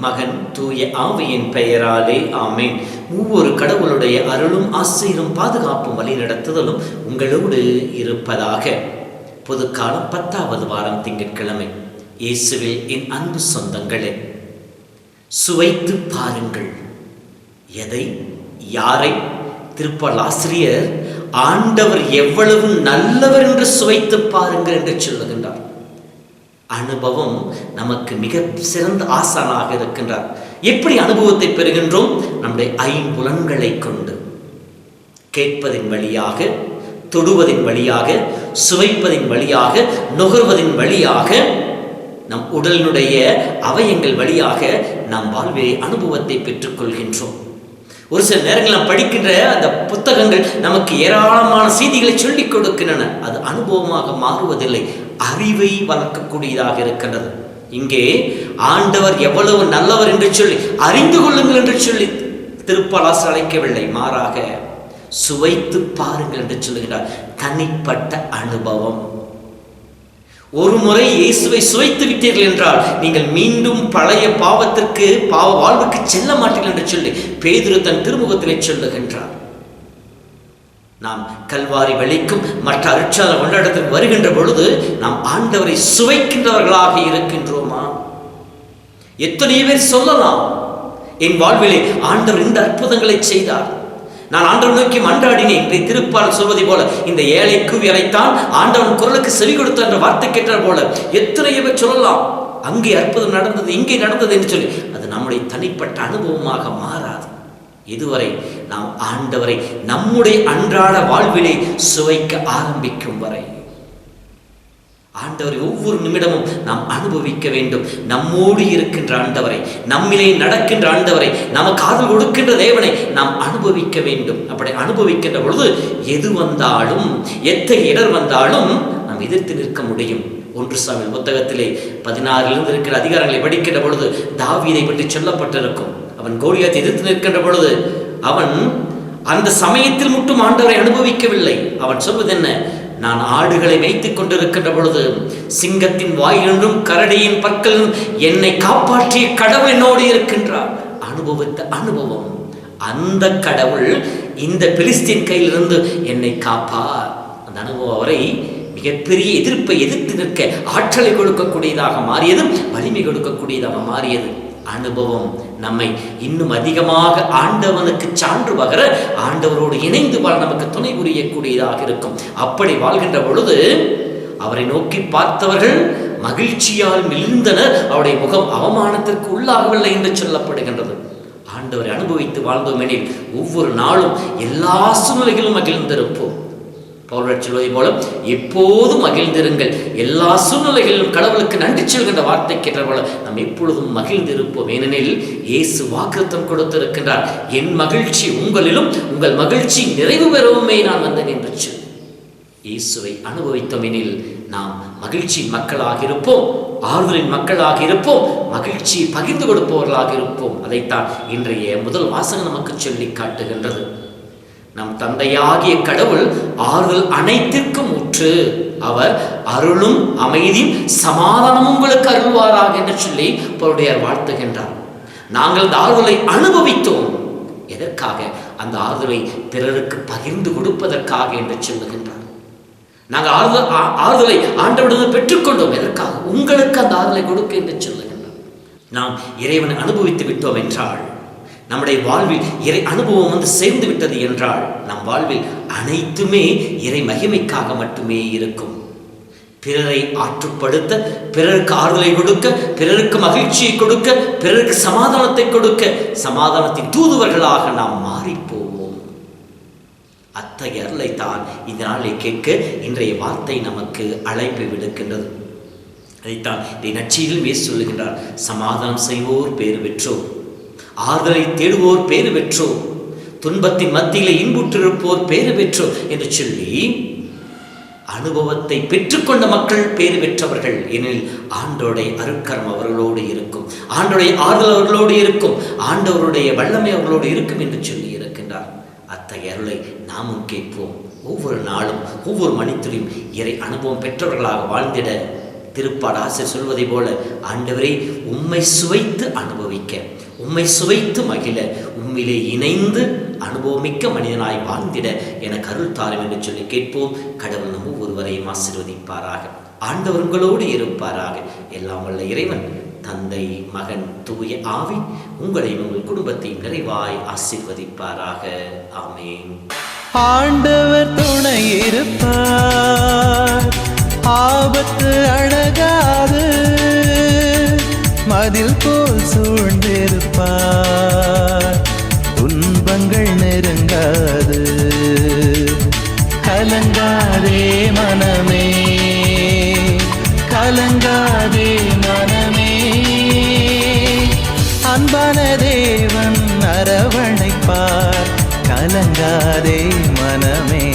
மகன் தூய ஆவியின் பெயராலே ஆமேன். ஒவ்வொரு கடவுளுடைய அருளும் ஆசிரியரும் பாதுகாப்பும் வழிநடத்துதலும் உங்களோடு இருப்பதாக. பொதுக்காலம் பத்தாவது வாரம் திங்கட்கிழமை. இயேசுவில் என் அன்பு சொந்தங்களே சுவைத்து பாருங்கள். எதை? யாரை? திருப்பலாசிரியர் ஆண்டவர் எவ்வளவு நல்லவர் என்று சுவைத்து பாருங்கள் என்று சொல்லுகின்றார். அனுபவம் நமக்கு மிக சிறந்த ஆசானாக இருக்கின்றார். எப்படி அனுபவத்தை பெறுகின்றோம்? நம்முடைய ஐம்புலன்களை கொண்டு. கேட்பதின் வழியாக தொடுவதின் வழியாக சுவைப்பதின் வழியாக நுகர்வதின் வழியாக நம் உடலினுடைய அவயங்கள் வழியாக நாம் வாழ்வே அனுபவத்தை பெற்றுக்கொள்கின்றோம். ஒரு சில நேரங்கள் நாம் படிக்கின்ற அந்த புத்தகங்கள் நமக்கு ஏராளமான செய்திகளை சொல்லிக் கொடுக்கின்றன. அது அனுபவமாக மாறுவதில்லை. அறிவை வளர்க்கக்கூடியதாக இருக்கின்றது. இங்கே ஆண்டவர் எவ்வளவு நல்லவர் என்று சொல்லி அறிந்து கொள்ளுங்கள் என்று சொல்லி திருப்பலாசர் அழைக்கவில்லை. மாறாக சுவைத்து பாருங்கள் என்று சொல்லுகிறார். தனிப்பட்ட அனுபவம். ஒரு முறை இயேசுவை சுவைத்து விட்டீர்கள் என்றால் நீங்கள் மீண்டும் பழைய பாவத்திற்கு பாவ வாழ்வுக்கு செல்ல மாட்டீர்கள் என்று சொல்லி பேதுரு தன் திருமுகத்திலே சொல்லுகின்றார். நாம் கல்வாரி வெளிக்கும் மற்ற அருட்சாத கொண்டாடத்திற்கு வருகின்ற பொழுது நாம் ஆண்டவரை சுவைக்கின்றவர்களாக இருக்கின்றோமா? எத்தனையோ பேர் சொல்லலாம் என் வாழ்விலே ஆண்டவர் இந்த அற்புதங்களை செய்தார். நான் ஆண்டவர் நோக்கி மன்றாடினேன். இன்றைய திருப்பால் சொல்வதை போல இந்த ஏழை கூவி அழைத்தான் ஆண்டவன் குரலுக்கு செவி கொடுத்த என்ற வார்த்தை கேட்டார் போல. எத்தனையோ பேர் சொல்லலாம் அங்கே அற்புதம் நடந்தது இங்கே நடந்தது என்று சொல்லி அது நம்முடைய தனிப்பட்ட அனுபவமாக மாறாது. இதுவரை நாம் ஆண்டவரை நம்முடைய அன்றாட வாழ்விலே சுவைக்க ஆரம்பிக்கும் வரை. ஆண்டவரை ஒவ்வொரு நிமிடமும் நாம் அனுபவிக்க வேண்டும். நம்மோடு இருக்கின்ற ஆண்டவரை நம்மிலே நடக்கின்ற ஆண்டவரை நமக்கு காதல் கொடுக்கின்ற தேவனை நாம் அனுபவிக்க வேண்டும். அப்படி அனுபவிக்கின்ற பொழுது எது வந்தாலும் எத்தகைய இடர் வந்தாலும் நாம் எதிர்த்து நிற்க முடியும். ஒன்று சாமி புத்தகத்திலே பதினாறிலிருந்து இருக்கிற அதிகாரங்களை படிக்கின்ற பொழுது தாவியதை பற்றி சொல்லப்பட்டிருக்கும். அவன் கோலியாத்தை எதிர்த்து நிற்கின்ற பொழுது அவன் அந்த சமயத்தில் மட்டும் ஆண்டவரை அனுபவிக்கவில்லை. அவன் சொல்வது என்ன? நான் ஆடுகளை வைத்துக் கொண்டிருக்கின்ற பொழுது சிங்கத்தின் வாயிலும் கரடியின் பற்களும் என்னை காப்பாற்றிய கடவுள் என்னோடு இருக்கின்றார். அனுபவித்த அனுபவம். அந்த கடவுள் இந்த பிலிஸ்தீன் கையிலிருந்து என்னை காப்பார் அந்த அனுபவம் அவரை மிகப்பெரிய எதிர்ப்பை எதிர்த்து நிற்க ஆற்றலை கொடுக்கக்கூடியதாக மாறியதும் வலிமை கொடுக்கக்கூடியதாக மாறியது. அனுபவம் நம்மை இன்னும் அதிகமாக ஆண்டவனுக்கு சான்று பகர ஆண்டவரோடு இணைந்து வாழ நமக்கு துணை புரியக்கூடியதாக இருக்கும். அப்படி வாழ்கின்ற பொழுது அவரை நோக்கி பார்த்தவர்கள் மகிழ்ச்சியால் மிளிர்ந்தனர் அவருடைய முகம் அவமானத்திற்கு உள்ளாகவில்லை என்று சொல்லப்படுகின்றது. ஆண்டவரை அனுபவித்து வாழ்ந்தோம் எனில் ஒவ்வொரு நாளும் எல்லா சூழ்நிலைகளும் மகிழ்ந்திருப்போம். பவுலர் சொல்வதை போல எப்போதும் மகிழ்ந்திருங்கள். எல்லா சூழ்நிலைகளிலும் கடவுளுக்கு நன்றி சொல்கின்ற வார்த்தை கேட்ட போல நாம் எப்பொழுதும் மகிழ்ந்திருப்போம். ஏனெனில் இயேசு வாக்குத்தம் கொடுத்திருக்கின்றார். என் மகிழ்ச்சி உங்களிலும் உங்கள் மகிழ்ச்சி நிறைவு பெறவுமே நான் வந்தேன் என்று சொல். இயேசுவை அனுபவித்தோம் எனில் நாம் மகிழ்ச்சியின் மக்களாக இருப்போம். ஆறுதலின் மக்களாக இருப்போம். மகிழ்ச்சியை பகிர்ந்து கொடுப்பவர்களாக இருப்போம். அதைத்தான் இன்றைய முதல் வாசகம் நமக்கு சொல்லி காட்டுகின்றது. நம் தந்தையாகிய கடவுள் ஆறுதல் அனைத்திற்கும் உற்று அவர் அருளும் அமைதியும் சமாதானமும் உங்களுக்கு அருள்வாராக என்று சொல்லி பொருடையார் வாழ்த்துகின்றார். நாங்கள் அந்த ஆறுதலை அனுபவித்தோம். எதற்காக? அந்த ஆறுதலை பிறருக்கு பகிர்ந்து கொடுப்பதற்காக என்று சொல்லுகின்றார். நாங்கள் ஆறுதல் ஆ- ஆறுதலை ஆண்டவிடம் பெற்றுக்கொண்டோம். எதற்காக? உங்களுக்கு அந்த ஆறுதலை கொடுக்க என்று சொல்லுகின்றார். நாம் இறைவனை அனுபவித்து விட்டோம் என்றால் நம்முடைய வாழ்வில் இறை அனுபவம் வந்து சேர்ந்து விட்டது என்றால் நம் வாழ்வில் அனைத்துமே இறை மகிமைக்காக மட்டுமே இருக்கும். பிறரை ஆற்றுப்படுத்த பிறருக்கு ஆறுதலை கொடுக்க பிறருக்கு மகிழ்ச்சியை கொடுக்க பிறருக்கு சமாதானத்தை கொடுக்க சமாதானத்தின் தூதுவர்களாக நாம் மாறிப்போவோம். அத்தகைய அருளை தான் இந்த நாளை கேட்க இன்றைய வார்த்தை நமக்கு அழைப்பு விடுக்கின்றது. அதைத்தான் இதை நச்சியிலும் வேசு சொல்லுகின்றார் சமாதானம் செய்வோர் பேர் பெற்றோர். ஆறுதலை தேடுவோர் பேறு பெற்றோர் துன்பத்தின் மத்தியிலே இன்புற்றிருப்போர் பேறு பெற்றோர் என்று சொல்லி அனுபவத்தை பெற்றுக்கொண்ட மக்கள் பேறு பெற்றவர்கள். எனில் ஆண்டோடைய அருக்கரம் அவர்களோடு இருக்கும். ஆண்டோடைய ஆறுதல் அவர்களோடு இருக்கும். ஆண்டவருடைய வல்லமை அவர்களோடு இருக்கும் என்று சொல்லி இருக்கின்றார். அத்தகைய அருளை நாமும் கேட்போம். ஒவ்வொரு நாளும் ஒவ்வொரு மணித்துளியும் இறை அனுபவம் பெற்றவர்களாக வாழ்ந்திட திருப்பாடாசை சொல்வதை போல ஆண்டவரை உம்மை சுவைத்து அனுபவிக்க. உம்மை சுவைத்து மகிழ உம்மிலே இணைந்து அனுபவமிக்க மனிதனாய் வாழ்ந்திட என கருள் தாரும் என்று சொல்லி கேட்போம். கடவுள் நம்ம ஒருவரையும் ஆசிர்வதிப்பாராக. ஆண்டவர்களோடு இருப்பாராக. எல்லாம் உள்ள இறைவன் தந்தை மகன் தூய ஆவி உங்களையும் உங்கள் குடும்பத்தையும் நிறைவாய் ஆசீர்வதிப்பாராக. ஆமேன். ஆண்டவர் துணை இருப்பார். ஆபத்து அழகாது மதில் போல் இருப்பார் துன்பங்கள் நெருங்காது. கலங்காதே மனமே. கலங்காதே மனமே. அன்பான தேவன் அரவணைப்பார். கலங்காதே மனமே.